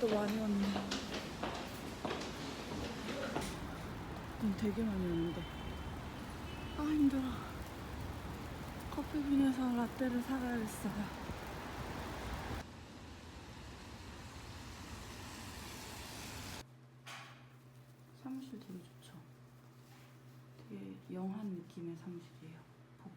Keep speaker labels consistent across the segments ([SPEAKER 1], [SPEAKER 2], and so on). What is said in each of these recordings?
[SPEAKER 1] 또 많이 왔네. 음, 되게 많이 오는데. 아, 힘들어. 커피빈에서 라떼를 사가야겠어요. 사무실 되게 좋죠. 되게 영한 느낌의 사무실이에요. 복-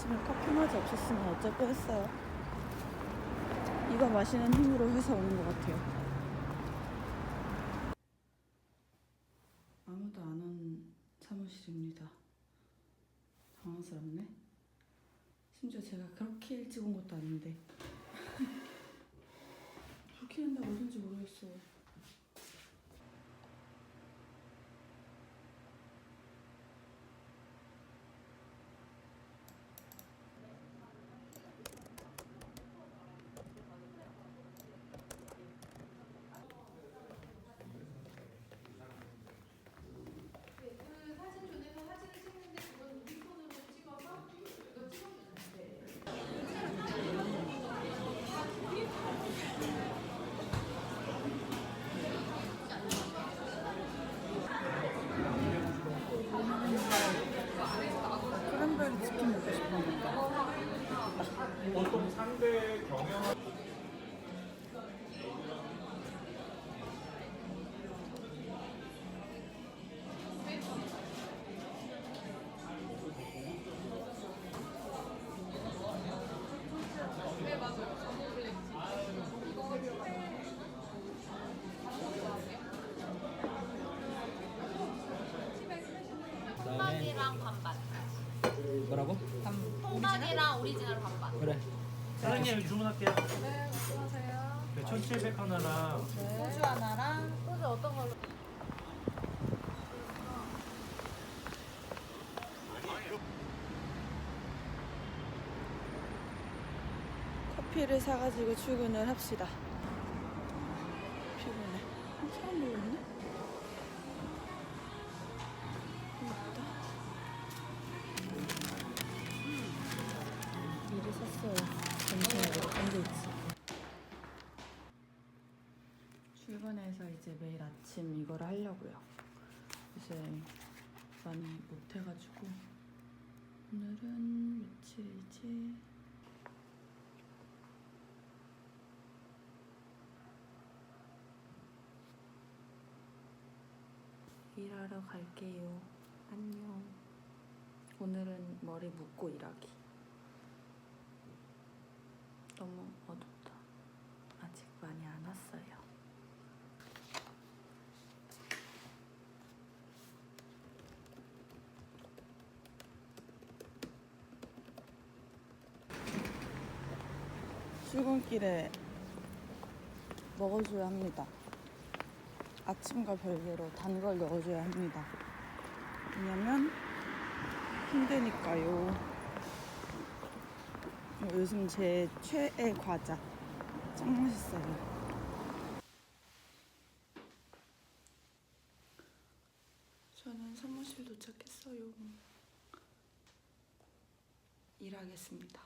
[SPEAKER 1] 아침에 커피 맛이 없었으면 어쩔 뻔했어요. 이거 마시는 힘으로 회사 오는 것 같아요. 아무도 안 온 사무실입니다. 당황스럽네. 심지어 제가 그렇게 일찍 온 것도 아닌데. 그렇게 한다고 어딘지 모르겠어요.
[SPEAKER 2] 그 사진 존에서 사진을 찍는데 그건 우리 폰으로 찍어서 이거 찍어주면 돼.
[SPEAKER 1] 크랜베리 치킨 먹고 싶었는데.
[SPEAKER 3] 보통 상대 경영
[SPEAKER 2] 네 맞아요. 저도 블랙지. 이거
[SPEAKER 4] 홍박이랑 반반.
[SPEAKER 5] 뭐라고?
[SPEAKER 4] 홍박이랑 오리지널 반반.
[SPEAKER 5] 그래.
[SPEAKER 3] 사장님 주문할게요.
[SPEAKER 2] 네 말씀하세요.
[SPEAKER 3] 네, 1,700 하나랑
[SPEAKER 4] 소주 하나랑 소주 어떤 걸로?
[SPEAKER 1] 커피를 사가지고 출근을 합시다. 피곤해. 어, 사람 모였 아침 이걸 하려고요. 요새 많이 못해가지고 오늘은 며칠이지? 일하러 갈게요. 안녕. 오늘은 머리 묶고 일하기. 너무 어둡다. 아직 많이 안 왔어요. 출근길에 먹어줘야 합니다. 아침과 별개로 단 걸 넣어줘야 합니다. 왜냐면 힘드니까요. 어, 요즘 제 최애 과자. 짱 맛있어요. 저는 사무실 도착했어요. 일하겠습니다.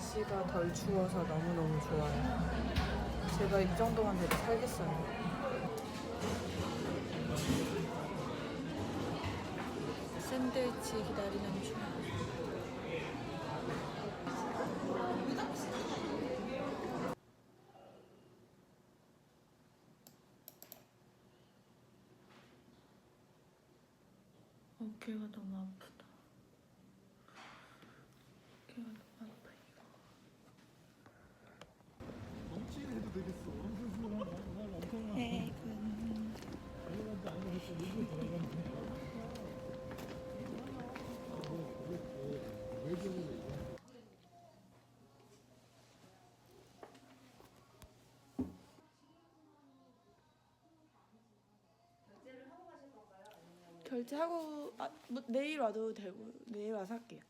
[SPEAKER 1] 날씨가 덜 추워서 너무너무 좋아요. 제가 이 정도만 돼도 살겠어요. 샌드위치 기다리는 중. 어깨가 너무 아프다. 어깨가 너무 아파 이거. 해군. 결제하고 아, 뭐, 내일 와도 되고 내일 와서 할게요.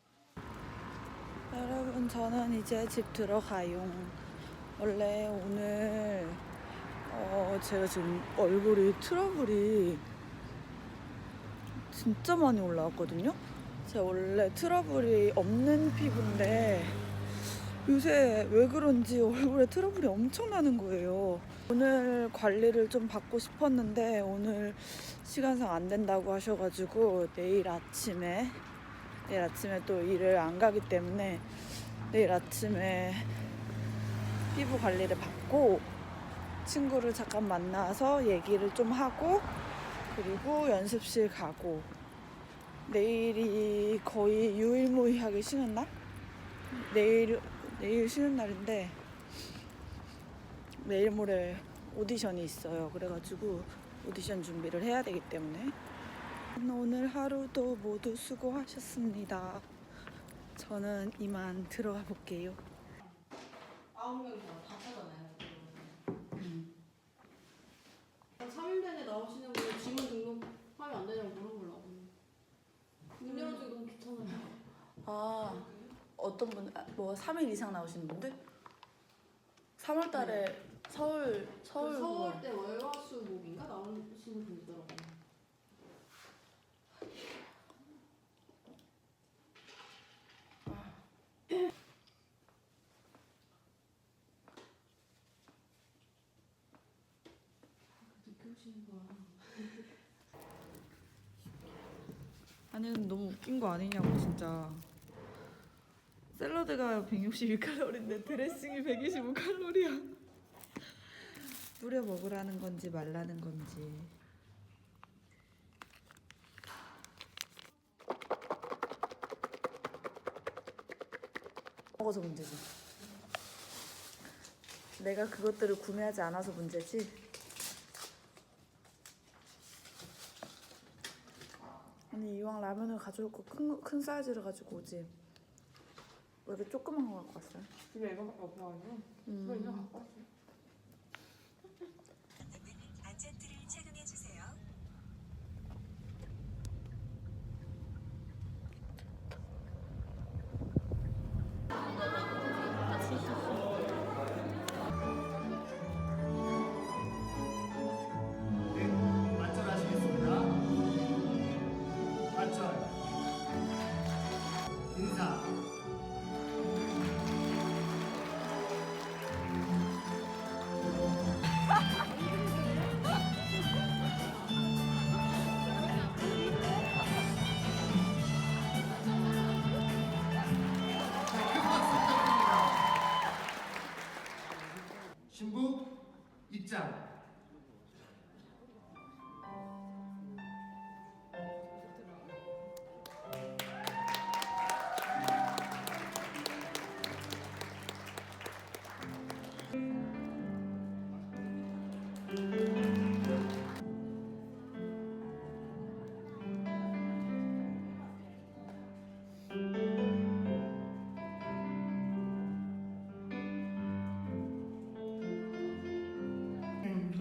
[SPEAKER 1] 여러분 저는 이제 집 들어가요. 원래 오늘 어 제가 지금 얼굴이 트러블이 진짜 많이 올라왔거든요. 제가 원래 트러블이 없는 피부인데 요새 왜 그런지 얼굴에 트러블이 엄청 나는 거예요. 오늘 관리를 좀 받고 싶었는데 오늘 시간상 안 된다고 하셔가지고 내일 아침에 내일 아침에 또 일을 안 가기 때문에 내일 아침에 피부 관리를 받고 친구를 잠깐 만나서 얘기를 좀 하고 그리고 연습실 가고 내일이 거의 유일무이하게 쉬는 날? 내일 내일 쉬는 날인데 내일 모레 오디션이 있어요. 그래가지고 오디션 준비를 해야 되기 때문에 오늘 하루도 모두 수고하셨습니다. 저는 이만 들어가 볼게요.
[SPEAKER 2] 아홉 명이서 다 차잖아요. 3일 내내 나오시는 분은 지문 등록하면 안 되냐고 물어보려고. 문 열어주기 너무 귀찮아요.
[SPEAKER 1] 아 어떤 분, 아, 뭐 3일 이상 나오시는 분들? 3월 달에 서울 서울
[SPEAKER 2] 그 서울. 때 월화수목인가 나오시는 분 있더라고요. 늦게 오시는 거야.
[SPEAKER 1] 아니 근데 너무 웃긴 거 아니냐고 진짜. 샐러드가 162칼로리인데 드레싱이 125칼로리야. 뿌려 먹으라는 건지 말라는 건지. 먹어서 문제지. 내가 그것들을 구매하지 않아서 문제지. 아니 이왕 라면을 가져올 거 큰 큰 사이즈를 가지고 오지. 왜 이렇게 조그만 거 갖고 왔어요?
[SPEAKER 2] 집에 이거밖에 없어가지고
[SPEAKER 1] 음.
[SPEAKER 2] 그거 있는 거 갖고 왔어요.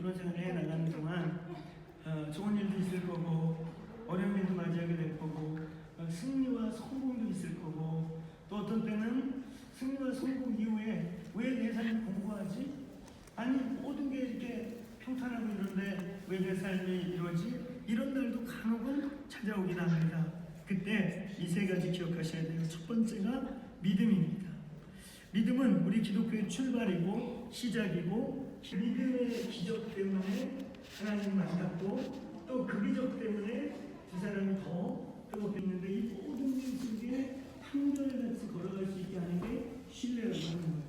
[SPEAKER 6] 결혼생활 해 나가는 동안 어, 좋은 일도 있을 거고 어려운 일도 맞이하게 될 거고 어, 승리와 성공도 있을 거고 또 어떤 때는 승리와 성공 이후에 왜 내 삶이 공부하지? 아니 모든 게 이렇게 평탄하고 이런데 왜 내 삶이 이러지? 이런 날도 간혹은 찾아오긴 합니다. 그때 이 세 가지 기억하셔야 돼요. 첫 번째가 믿음입니다. 믿음은 우리 기독교의 출발이고 시작이고 믿음의 기적 때문에 하나님 만났고 또 그 기적 때문에 두 사람이 더 있는데 이 모든 일 속에 한결같이 걸어갈 수 있게 하는 게 신뢰라고 하는 거예요.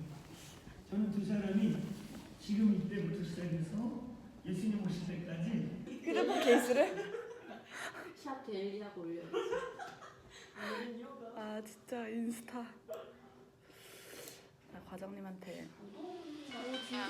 [SPEAKER 6] 저는 두 사람이 지금 이때부터 시작해서 예수님 오실 때까지
[SPEAKER 1] 휴대폰 케이스를?
[SPEAKER 4] 샵 데일리 하고 올려.
[SPEAKER 1] 아 진짜 인스타. 나 과장님한테
[SPEAKER 4] 그냥